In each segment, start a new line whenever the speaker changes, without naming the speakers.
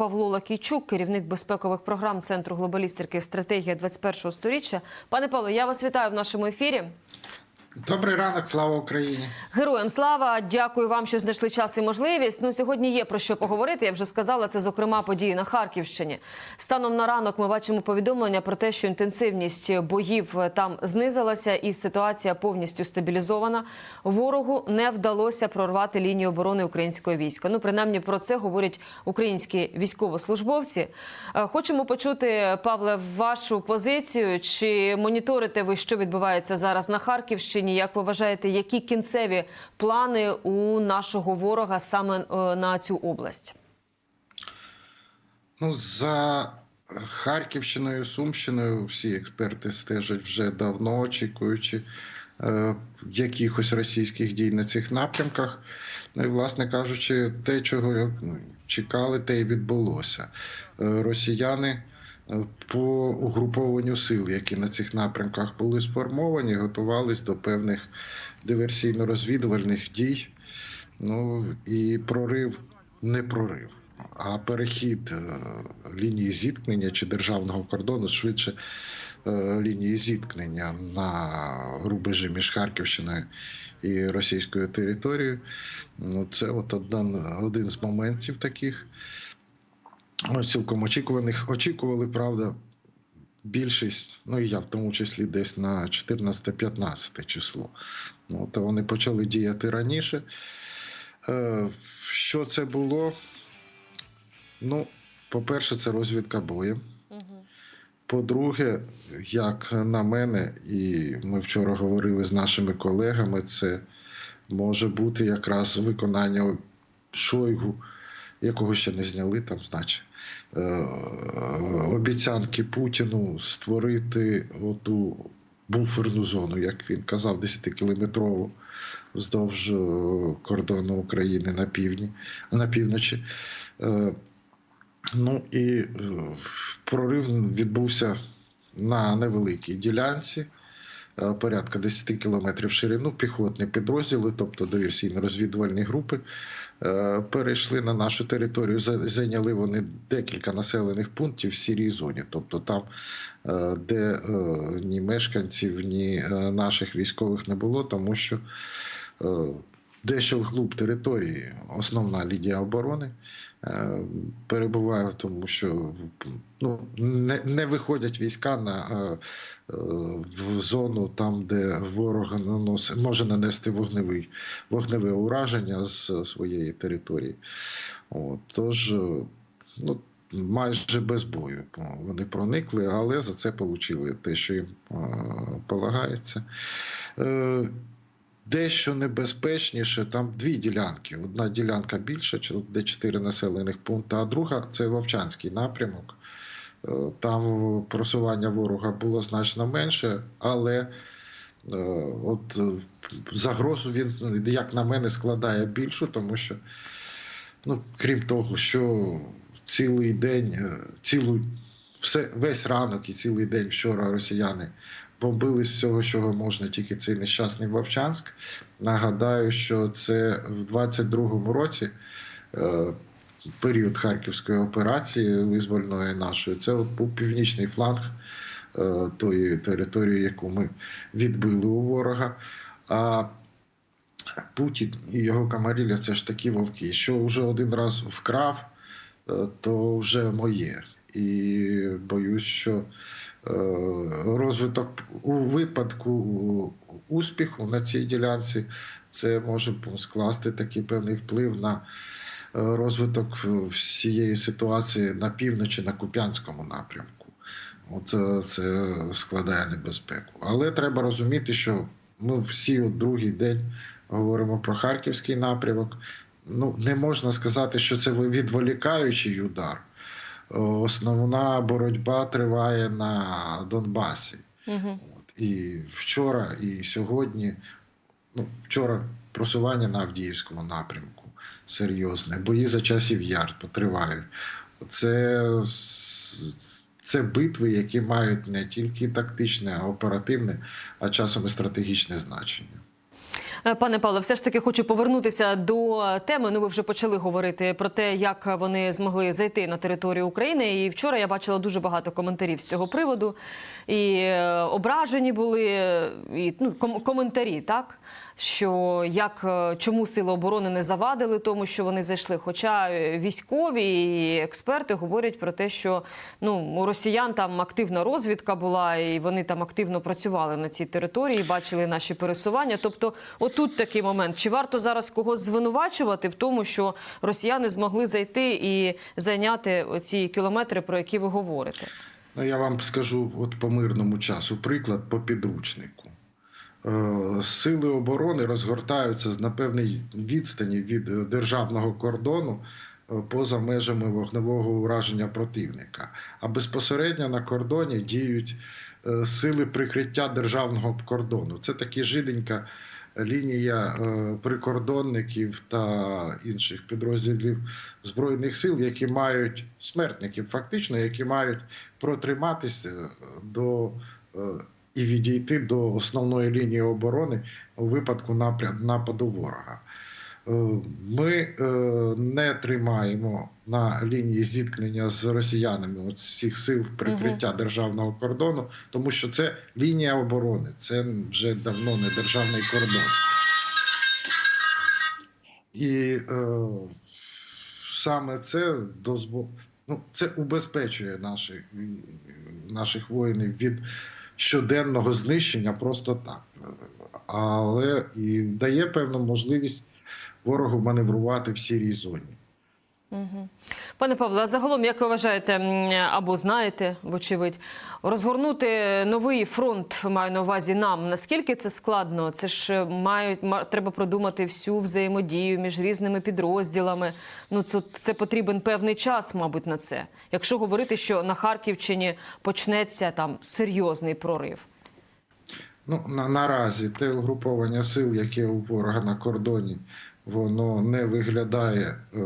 Павло Лакійчук, керівник безпекових програм Центру глобалістики стратегія 21-го сторіччя. Пане Павло, я вас вітаю в нашому ефірі.
Добрий ранок, слава Україні.
Героям слава! Дякую вам, що знайшли час і можливість. Ну сьогодні є про що поговорити. Я вже сказала це, зокрема, події на Харківщині. Станом на ранок ми бачимо повідомлення про те, що інтенсивність боїв там знизилася, і ситуація повністю стабілізована. Ворогу не вдалося прорвати лінію оборони українського війська. Ну, принаймні про це говорять українські військовослужбовці. Е, Хочемо почути, Павле, вашу позицію. Чи моніторите ви, що відбувається зараз на Харківщині? Як ви вважаєте, які кінцеві плани у нашого ворога саме е, на цю область?
Ну, за Харківщиною, Сумщиною всі експерти стежать вже давно, очікуючи е, якихось російських дій на цих напрямках. Ну і, власне кажучи, те, чого ну, чекали, те й відбулося. Е, росіяни по угрупованню сил, які на цих напрямках були сформовані, готувались до певних диверсійно-розвідувальних дій. Ну і прорив не прорив, а перехід е, лінії зіткнення чи державного кордону швидше е, лінії зіткнення на рубежі між Харківщиною і російською територією. Ну, це от один, один з моментів таких ну, цілком очікуваних. Очікували, правда, більшість, ну і я в тому числі десь на 14-15 число. Ну, то вони почали діяти раніше. Е, Що це було? Ну, по-перше, це розвідка боєм. По-друге, як на мене, і ми вчора говорили з нашими колегами, це може бути якраз виконання Шойгу, якого ще не зняли, там, значить, е, обіцянки Путіну створити оту буферну зону, як він казав, 10-кілометрову вздовж е, кордону України на півдні, на півночі. Е, Ну і прорив відбувся на невеликій ділянці, порядка 10 кілометрів ширину, піхотні підрозділи, тобто диверсійно-розвідувальні групи, е, перейшли на нашу територію. Зайняли вони декілька населених пунктів в сірій зоні, тобто там, е, де е, ні мешканців, ні е, наших військових не було, тому що е, дещо вглуб території основна лінія оборони е, перебуває в тому, що ну, не, не виходять війська на, е, е, в зону там, де ворог наносить, може нанести вогневий, вогневе ураження з своєї території. От, тож, е, ну, майже без бою вони проникли, але за це отримали те, що їм е, полагається. Дещо небезпечніше, там дві ділянки. Одна ділянка більша, де чотири населених пункти, а друга це Вовчанський напрямок. Е, Там просування ворога було значно менше, але е, от загрозу він, як на мене, складає більшу, тому що, ну, крім того, що цілий день, е, цілу, все, весь ранок і цілий день вчора росіяни бомбили з всього, чого можна, тільки цей нещасний Вовчанськ. Нагадаю, що це в 22-му році. е, Період Харківської операції визвольної нашої, це от був північний фланг е, тої території, яку ми відбили у ворога. А Путін і його камарілля це ж такі вовки. Що вже один раз вкрав, е, то вже моє. І боюсь, що розвиток у випадку успіху на цій ділянці це може скласти такий певний вплив на е, розвиток всієї ситуації на півночі на Куп'янському напрямку. Оце це складає небезпеку. Але треба розуміти, що ми всі от другий день говоримо про харківський напрямок. Ну, не можна сказати, що це відволікаючий удар. Основна боротьба триває на Донбасі.
Угу.
От, і вчора, і сьогодні, ну, вчора просування на Авдіївському напрямку серйозне. Бої за часів яр потривають. Це, це битви, які мають не тільки тактичне, а оперативне, а часом і стратегічне значення.
Е, Пане Павло, все ж таки хочу повернутися до теми. Ну, ви вже почали говорити про те, як вони змогли зайти на територію України. І вчора я бачила дуже багато коментарів з цього приводу. І е, ображені були, і ну, ком- коментарі, так. Що як е, чому сили оборони не завадили тому, що вони зайшли? Хоча е, військові і експерти говорять про те, що ну у росіян там активна розвідка була, і вони там активно працювали на цій території, бачили наші пересування. Тобто, отут такий момент: чи варто зараз когось звинувачувати в тому, що росіяни змогли зайти і зайняти оці кілометри, про які ви говорите?
Ну, я вам скажу от по мирному часу приклад по підручнику. Е, Сили оборони розгортаються на певній відстані від державного кордону е, поза межами вогневого ураження противника. А безпосередньо на кордоні діють е, сили прикриття державного кордону. Це такі жиденька лінія прикордонників та інших підрозділів збройних сил, які мають смертників, фактично, які мають протриматися до і відійти до основної лінії оборони у випадку нападу ворога. Е, Ми е, не тримаємо на лінії зіткнення з росіянами цих сил прикриття державного кордону, тому що це лінія оборони, це вже давно не державний кордон. І е, саме це дозво... ну, це убезпечує наших, наших воїнів від щоденного знищення просто так. Але і дає певну можливість ворогу маневрувати в сірій зоні.
Пане Павло, а загалом, як ви вважаєте, або знаєте, вочевидь, розгорнути новий фронт маю на увазі нам. Наскільки це складно? Це ж е, мають ма- треба продумати всю взаємодію між різними підрозділами. Ну це, це потрібен певний час, мабуть, на це. Якщо говорити, що на Харківщині почнеться там серйозний прорив.
Ну, на, наразі те угруповання сил, яке у ворога на кордоні, воно не виглядає е,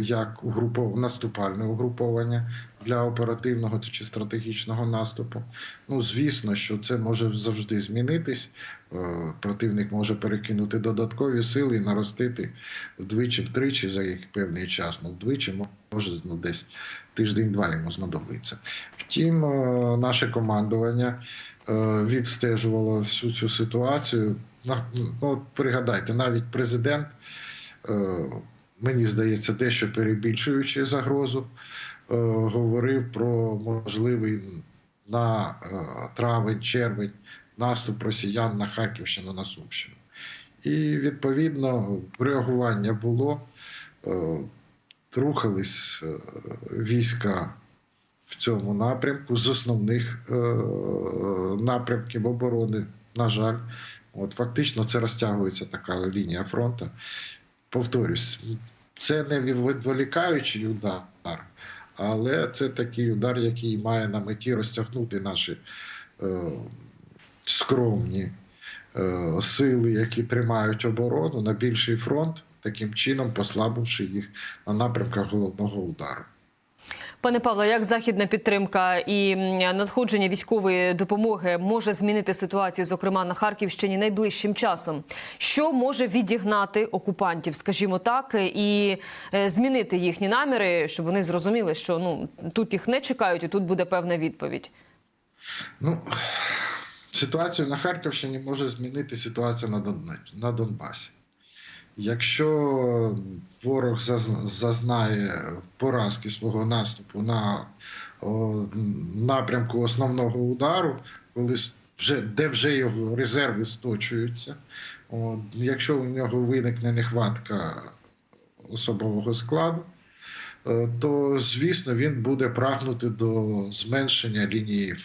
як угрупов... наступальне угруповання для оперативного чи стратегічного наступу. Ну, звісно, що це може завжди змінитись. Е, противник може перекинути додаткові сили і наростити вдвічі-втричі за який певний час. Ну, вдвічі може ну, десь тиждень-два йому знадобиться. Втім, е, наше командування відстежувало всю цю ситуацію. Ну, пригадайте, навіть президент, е, мені здається, дещо перебільшуючи загрозу, е, говорив про можливий на е, травень-червень наступ росіян на Харківщину на Сумщину. І відповідно реагування було. Рухались війська в цьому напрямку з основних е, напрямків оборони. На жаль, от фактично це розтягується така лінія фронту. Повторюсь, це не відволікаючий удар, але це такий удар, який має на меті розтягнути наші е, скромні е, сили, які тримають оборону на більший фронт, таким чином послабивши їх на напрямках головного удару.
Пане Павло, як західна підтримка і надходження військової допомоги може змінити ситуацію, зокрема на Харківщині, найближчим часом? Що може відігнати окупантів, скажімо так, і е, змінити їхні наміри, щоб вони зрозуміли, що ну тут їх не чекають, і тут буде певна відповідь.
Ну, ситуацію на Харківщині може змінити ситуація на Донбасі. Якщо ворог зазнає поразки свого наступу на напрямку основного удару, коли вже, де вже його резерви сточуються, якщо у нього виникне нехватка особового складу, е, то звісно він буде прагнути до зменшення лінії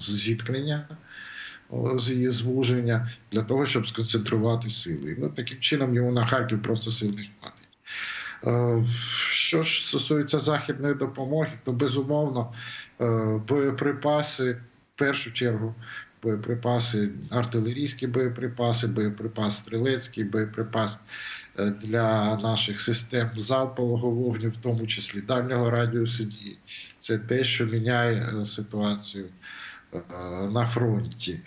зіткнення, з її звуження для того, щоб сконцентрувати сили. Ну таким чином йому на Харків просто сил не хватить. Що ж стосується західної допомоги, то безумовно е, боєприпаси в першу чергу. Боєприпаси, артилерійські боєприпаси, боєприпас стрілецький, боєприпас е, для наших систем залпового вогню, в тому числі дальнього радіусу дії. Це те, що міняє е, ситуацію на фронті.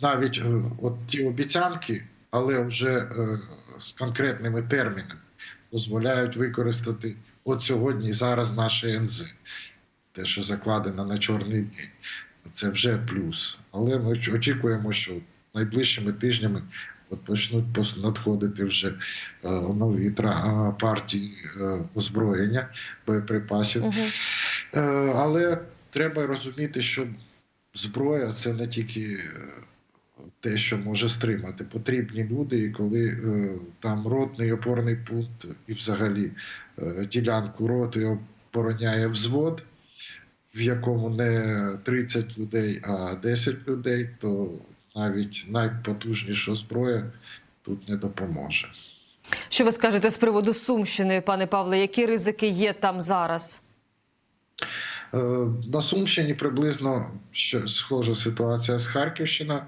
Навіть е, от ті обіцянки, але вже е, з конкретними термінами дозволяють використати от сьогодні і зараз наше НЗ. Те, що закладено на чорний день, це вже плюс. Але ми очікуємо, що найближчими тижнями от почнуть надходити вже е, нові тра- е, партії е, озброєння, боєприпасів.
Угу.
Е, Але треба розуміти, що зброя це не тільки е, те, що може стримати. Потрібні люди, і коли е, там ротний опорний пункт і взагалі е, ділянку роти обороняє взвод, в якому не 30 людей, а 10 людей, то навіть найпотужніша зброя тут не допоможе.
Що ви скажете з приводу Сумщини, пане Павле? Які ризики є там зараз?
Е, На Сумщині приблизно схожа ситуація з Харківщиною.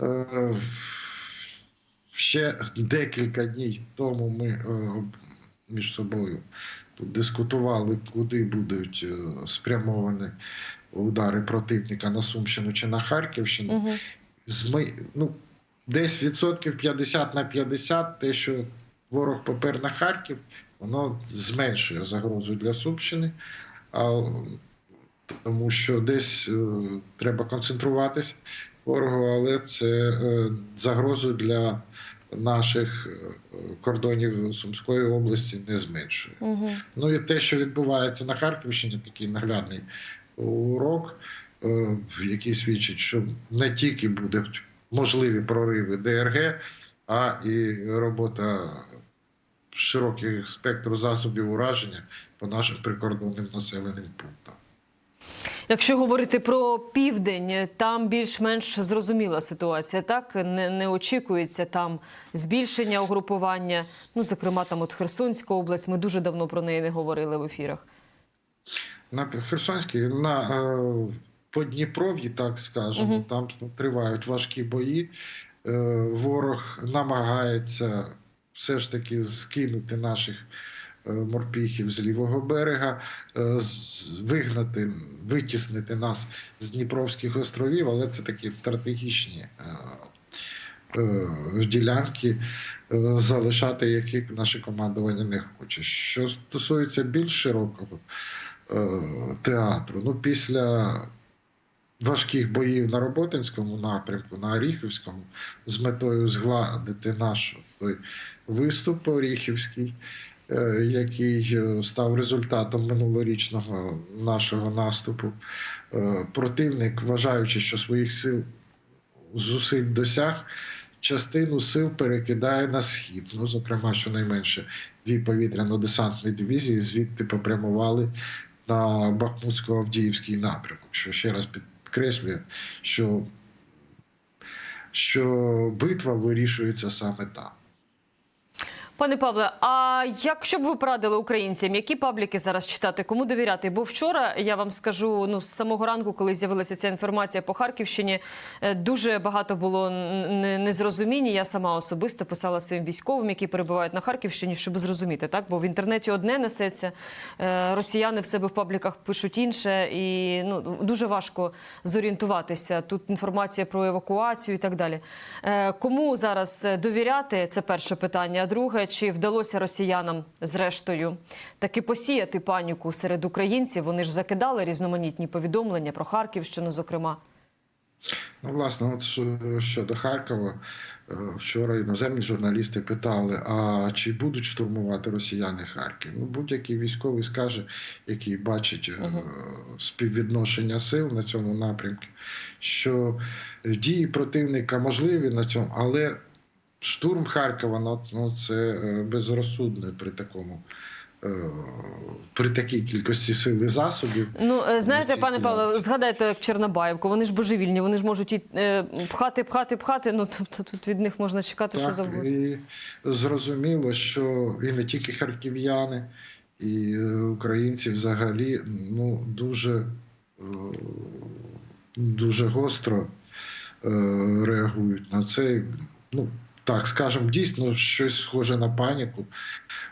Е, Ще декілька днів тому ми е, між собою тут дискутували, куди будуть спрямовані удари противника на Сумщину чи на Харківщину.
Угу.
Ну, десь відсотків 50 на 50, те, що ворог попер на Харків, воно зменшує загрозу для Сумщини. А, тому що десь е, треба концентруватись ворогу, але це е, загрозу для наших е, кордонів Сумської області не зменшує.
Угу.
Ну і те, що відбувається на Харківщині, такий наглядний урок, е, який свідчить, що не тільки будуть можливі прориви ДРГ, а і робота широких спектру засобів ураження по нашим прикордонним населеним пунктам.
Якщо говорити про південь, там більш-менш зрозуміла ситуація. Так не, не очікується там збільшення угрупування. Ну, зокрема, там от Херсонська область. Ми дуже давно про неї не говорили в ефірах.
На Херсонській, на е, Подніпров'ї, так скажемо,
Мгм.
там тривають важкі бої. Е, ворог намагається все ж таки скинути наших морпіхів з лівого берега, е, вигнати, витіснити нас з Дніпровських островів, але це такі стратегічні. е, е, Ділянки, е, залишати яких наше командування не хоче. Що стосується більш широкого е, театру. Ну, після важких боїв на Роботинському напрямку, на Оріхівському, з метою згладити наш той виступ Оріхівський, е, який е, став результатом минулорічного нашого наступу. Е, Противник, вважаючи, що своїх сил зусиль досяг. Частину сил перекидає на схід. Ну, зокрема, щонайменше дві повітряно-десантні дивізії звідти попрямували на Бахмутсько-Авдіївський напрямок, що ще раз підкреслює, що, що битва вирішується саме там.
Пане Павле, а якщо б ви порадили українцям, які пабліки зараз читати, кому довіряти? Бо вчора я вам скажу, ну з самого ранку, коли з'явилася ця інформація по Харківщині, е, дуже багато було незрозуміння. Я сама особисто писала своїм військовим, які перебувають на Харківщині, щоб зрозуміти, так бо в інтернеті одне несеться. е, Росіяни в себе в пабліках пишуть інше, і ну дуже важко зорієнтуватися. Тут інформація про евакуацію і так далі. Е, Кому зараз довіряти? Це перше питання. А друге, чи вдалося росіянам зрештою таки посіяти паніку серед українців? Вони ж закидали різноманітні повідомлення про Харківщину, зокрема.
Ну, власне, от щодо Харкова, е, вчора іноземні журналісти питали: а чи будуть штурмувати росіяни Харків? Ну, будь-який військовий скаже, який бачить е, співвідношення сил на цьому напрямку, що дії противника можливі на цьому, але штурм Харкова ну, ну, це е, безрозсудно при такому. е, При такій кількості сил і засобів,
Ну е, знаєте, пане Павло, згадайте як Чорнобаївку. Вони ж божевільні, вони ж можуть і пхати, пхати, пхати. Ну тобто тут від них можна чекати, що
Так,
завгодно.
і зрозуміло, що і не тільки харків'яни, і українці взагалі ну, дуже, дуже гостро реагують на це. Ну, так, скажемо, дійсно щось схоже на паніку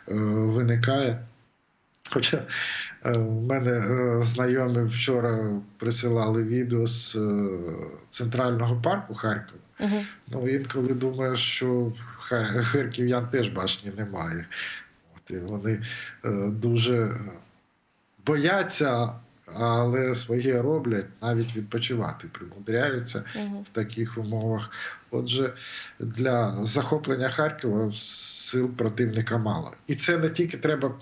е, виникає. Хоча е, в мене е, знайомі вчора присилали відео з е, центрального парку Харкова, Ну інколи думаєш, що хар- харків'ян теж башні немає. От, і вони дуже бояться, але своє роблять, навіть відпочивати примудряються в таких умовах. Отже, для захоплення Харкова сил противника мало. І це не тільки треба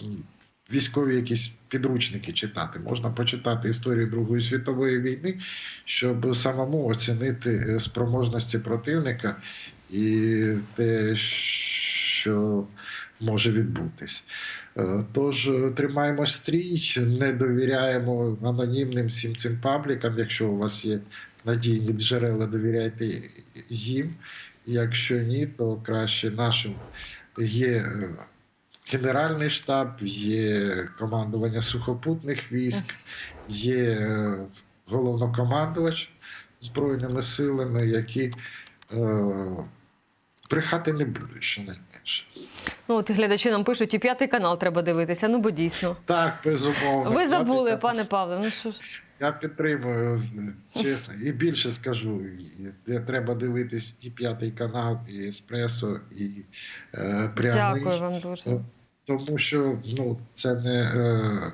військові якісь підручники читати. Можна почитати історію Другої світової війни, щоб самому оцінити спроможності противника і те, що може відбутись. Е, Тож е, тримаємо стрій, не довіряємо анонімним всім цим паблікам. Якщо у вас є надійні джерела, довіряйте їм. Якщо ні, то краще нашим є е, Генеральний штаб, є командування сухопутних військ, є головнокомандувач Збройними силами, які е, брехати не будуть, щонайменше.
Ну от глядачі нам пишуть, і п'ятий канал треба дивитися. Ну бо дійсно.
Так, безумовно.
Ви забули,
Я-
пане Павле. Ну що ж.
Я підтримую, чесно. І більше скажу, де треба дивитись і п'ятий канал, і еспресо, і е, прямий.
Дякую вам дуже.
Тому що ну, це не е,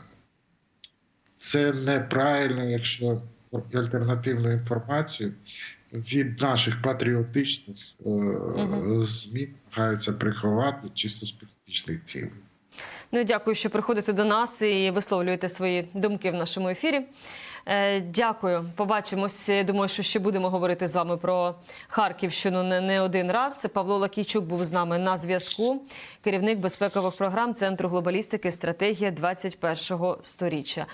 це неправильно, якщо альтернативну інформацію від наших патріотичних е, ЗМІ намагаються приховати чисто з політичних цілей.
Ну дякую, що приходите до нас і висловлюєте свої думки в нашому ефірі. Е, Дякую. Побачимось. Думаю, що ще будемо говорити з вами про Харківщину не, не один раз. Павло Лакійчук був з нами на зв'язку. Керівник безпекових програм Центру глобалістики стратегія 21-го сторіччя.